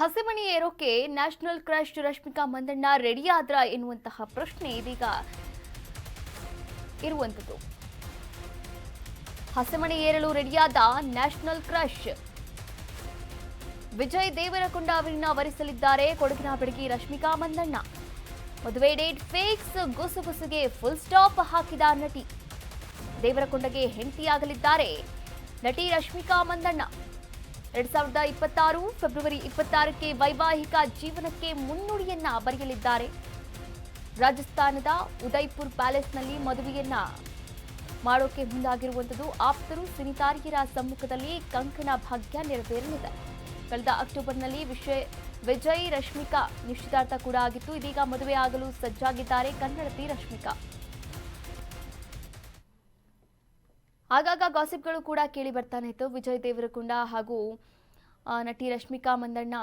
ಹಸಿಮಣಿ ಏರೋಕೆ national crush Rashmika Mandanna ready ಆದ್ರ ಎನ್ನುವಂತಹ ಪ್ರಶ್ನೆ ಇದೀಗ ಇರುವಂಥದ್ದು. ಹಸಿಮಣಿ ಏರಲು ರೆಡಿಯಾದ ನ್ಯಾಷನಲ್ ಕ್ರಶ್. ವಿಜಯ್ ದೇವರಕೊಂಡ ಅವರನ್ನ ವರಿಸಲಿದ್ದಾರೆ ಕೊಡಗಿನ ಬೆಡಗಿ ರಶ್ಮಿಕಾ ಮಂದಣ್ಣ. ಮದುವೆ ಡೇಟ್ ಫೇಕ್ಸ್ ಗುಸುಗುಸುಗೆ ಫುಲ್ ಸ್ಟಾಪ್ ಹಾಕಿದ ನಟಿ. ದೇವರಕೊಂಡಗೆ ಹೆಂಡತಿಯಾಗಲಿದ್ದಾರೆ. ನಟಿ ರಶ್ಮಿಕಾ ಮಂದಣ್ಣ. ಎರಡ್ ಸಾವಿರದ ಇಪ್ಪತ್ತಾರು ಫೆಬ್ರವರಿ ಇಪ್ಪತ್ತಾರಕ್ಕೆ ವೈವಾಹಿಕ ಜೀವನಕ್ಕೆ ಮುನ್ನುಡಿಯನ್ನ ಬರೆಯಲಿದ್ದಾರೆ. ರಾಜಸ್ಥಾನದ ಉದಯ್ಪುರ್ ಪ್ಯಾಲೇಸ್ನಲ್ಲಿ ಮದುವೆಯನ್ನ ಮಾಡೋಕೆ ಮುಂದಾಗಿರುವಂಥದ್ದು ಆಪ್ತರು ಸಿನಿತಾರಿಯರ ಸಮ್ಮುಖದಲ್ಲಿ ಕಂಕಣ ಭಾಗ್ಯ ನೆರವೇರಲಿದೆ. ಕಳೆದ ಅಕ್ಟೋಬರ್ನಲ್ಲಿ ವಿಷಯ ವಿಜಯ್ ರಶ್ಮಿಕಾ ನಿಶ್ಚಿತಾರ್ಥ ಕೂಡ ಆಗಿತ್ತು. ಇದೀಗ ಮದುವೆ ಆಗಲು ಸಜ್ಜಾಗಿದ್ದಾರೆ ಕನ್ನಡತಿ ರಶ್ಮಿಕಾ. ಆಗಾಗ ಗಾಸಿಪ್ಗಳು ಕೂಡ ಕೇಳಿ ಬರ್ತಾನೆ ಇತ್ತು. ವಿಜಯ್ ದೇವರಕೊಂಡ ಹಾಗೂ ನಟಿ ರಶ್ಮಿಕಾ ಮಂದಣ್ಣ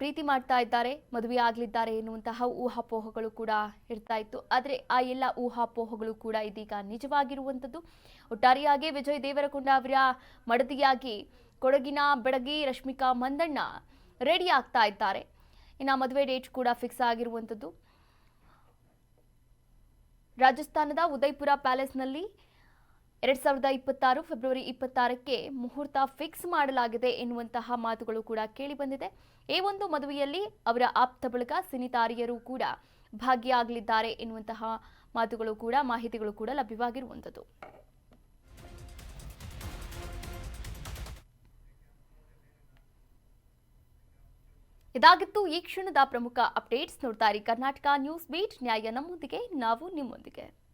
ಪ್ರೀತಿ ಮಾಡ್ತಾ ಇದ್ದಾರೆ, ಮದುವೆ ಆಗಲಿದ್ದಾರೆ ಎನ್ನುವಂತಹ ಊಹಾಪೋಹಗಳು ಕೂಡ ಇರ್ತಾ ಇತ್ತು. ಆದರೆ ಆ ಎಲ್ಲ ಊಹಾಪೋಹಗಳು ಕೂಡ ಇದೀಗ ನಿಜವಾಗಿರುವಂಥದ್ದು. ಒಟ್ಟಾರೆಯಾಗಿ ವಿಜಯ್ ದೇವರಕೊಂಡ ಅವರ ಮಡದಿಯಾಗಿ ಕೊಡಗಿನ ಬೆಡಗಿ ರಶ್ಮಿಕಾ ಮಂದಣ್ಣ ರೆಡಿ ಆಗ್ತಾ ಇದ್ದಾರೆ. ಇನ್ನು ಮದುವೆ ಡೇಟ್ ಕೂಡ ಫಿಕ್ಸ್ ಆಗಿರುವಂಥದ್ದು. ರಾಜಸ್ಥಾನದ ಉದಯ್ಪುರ ಪ್ಯಾಲೇಸ್ನಲ್ಲಿ ಎರಡ್ ಸಾವಿರದ ಇಪ್ಪತ್ತಾರು ಫೆಬ್ರವರಿ ಇಪ್ಪತ್ತಾರಕ್ಕೆ ಮುಹೂರ್ತ ಫಿಕ್ಸ್ ಮಾಡಲಾಗಿದೆ ಎನ್ನುವಂತಹ ಮಾತುಗಳು ಕೂಡ ಕೇಳಿಬಂದಿದೆ ಈ ಒಂದು ಮದುವೆಯಲ್ಲಿ ಅವರ ಆಪ್ತ ಬಳಗ ಸಿನಿತಾರಿಯರು ಕೂಡ ಭಾಗಿಯಾಗಲಿದ್ದಾರೆ ಎನ್ನುವಂತಹ ಮಾತುಗಳು ಕೂಡ, ಮಾಹಿತಿಗಳು ಕೂಡ ಲಭ್ಯವಾಗಿರುವಂಥದ್ದು. ಇದಾಗಿತ್ತು ಈ ಕ್ಷಣದ ಪ್ರಮುಖ ಅಪ್ಡೇಟ್ಸ್. ನೋಡ್ತಾ ಇರಿ ಕರ್ನಾಟಕ ನ್ಯೂಸ್ ಬೀಟ್. ನ್ಯಾಯ ನಮ್ಮೊಂದಿಗೆ, ನಾವು ನಿಮ್ಮೊಂದಿಗೆ.